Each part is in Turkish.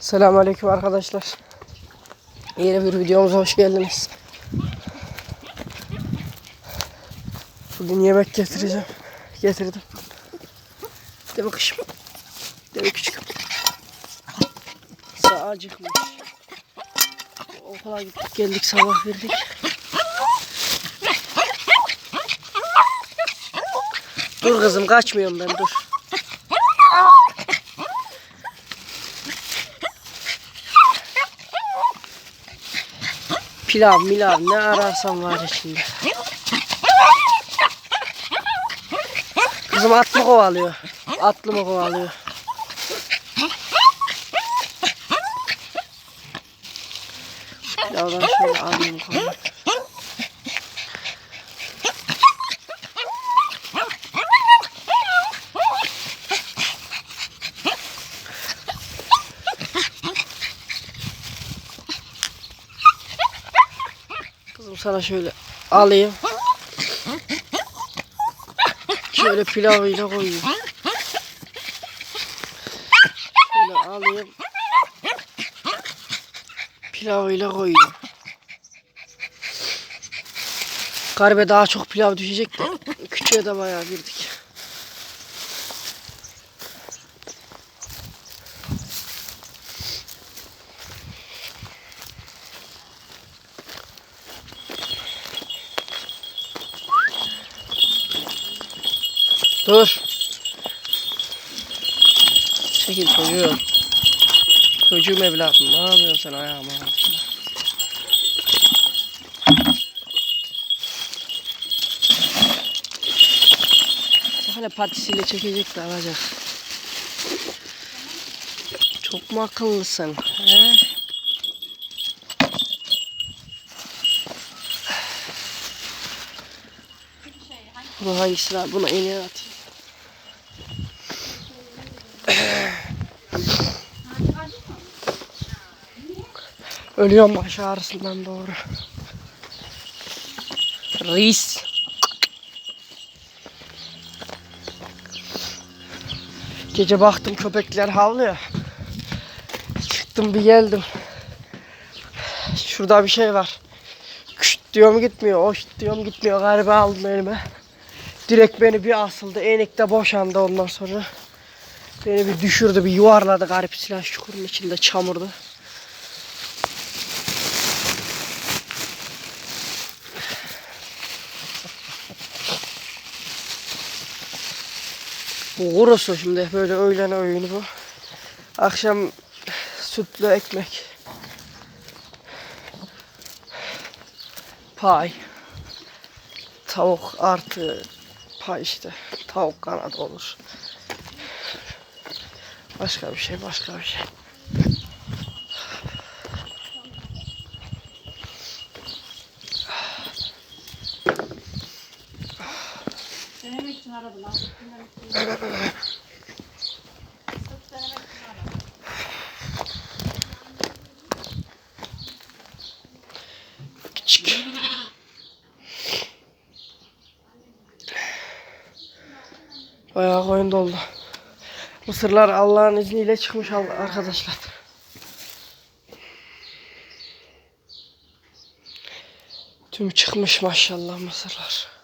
Selamünaleyküm arkadaşlar. Yeni bir videomuza hoş geldiniz. Bugün yemek getireceğim. Getirdim. De bakışım. De bir küçük. Sağ acıkmış. Okula gittik geldik sabah verdik. Dur kızım kaçmıyorum ben dur. Pilav milav ne ararsan var içinde. Kızım at mı kovalıyor? Atlı mı kovalıyor? Pilavdan şöyle alayım koyayım. Sana şöyle alayım. Şöyle pilavıyla koyayım. Şöyle alayım. Pilavıyla koyuyorum. Garibe daha çok pilav düşecek de küçüğe de bayağı girdik. Dur. Çekil çocuğum. Çocuğum evladım. Ne yapıyorsun sen ayağıma? Hala patisiyle çekecek de alacak. Çok mu akıllısın? He? Bu hangisi var? Buna iğne atayım. Ölüyorum baş ağrısından doğru. Reis. Gece baktım köpekler havlıyor. Çıktım bir geldim. Şurada bir şey var. Küşt diyorum gitmiyor. Oş diyorum gitmiyor. Galiba aldım elime. Direkt beni bir asıldı. Enikte boşandı ondan sonra. Beni bir düşürdü, bir yuvarladı garip silah çukurun içinde çamurdu. Bu şimdi böyle öğlen öğünü bu. Akşam sütlü ekmek. Pay. Tavuk artı pay işte. Tavuk kanadı olur. Başka bir şey, başka bir şey. Aradım. Küçük. Bayağı koyun doldu. Mısırlar Allah'ın izniyle çıkmış arkadaşlar. Tüm çıkmış maşallah mısırlar.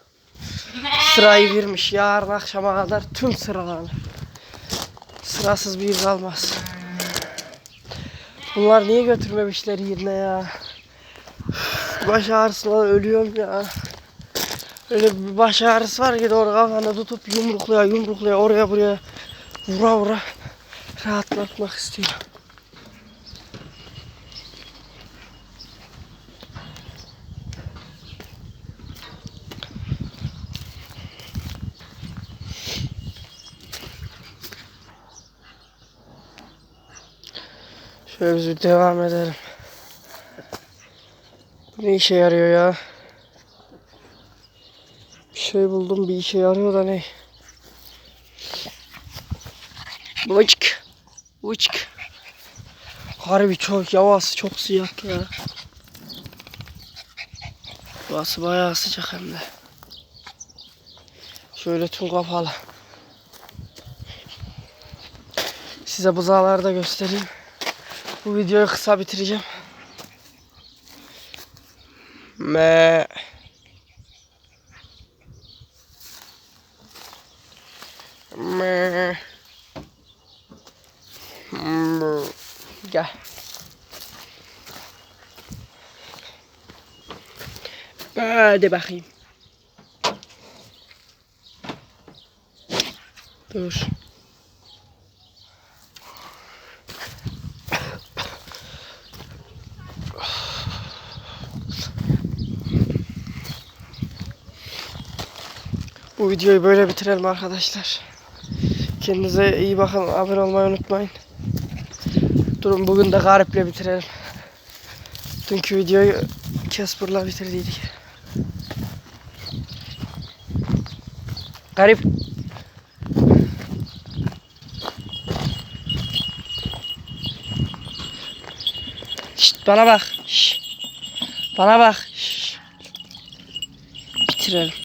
Sırayı vermiş yarın akşama kadar tüm sıralarını. Sırasız bir kalmaz. Bunlar niye götürmemişler yerine ya? Baş ağrısından ölüyorum ya. Öyle bir baş ağrısı var ki doğru kafana tutup yumrukluya yumrukluya oraya buraya vura vura rahatlatmak istiyor. Şöyle bir devam edelim. Bu ne işe yarıyor ya? Bir şey buldum bir işe yarıyor da ne? Vıçk. Vıçk. Harbi çok yavaş çok sıcak ya. Burası bayağı sıcak hem de. Şöyle tüm kapalı. Size buzağları da göstereyim. Bu videoyu kısa bitireceğim. Me. Me. Gel. Hadi bakayım. Dur. Bu videoyu böyle bitirelim arkadaşlar. Kendinize iyi bakın. Abone olmayı unutmayın. Durun bugün de gariple bitirelim. Dünkü videoyu Casper'la bitirdiydik. Garip. Şşt bana bak. Şşt. Bana bak. Şşt. Bitirelim.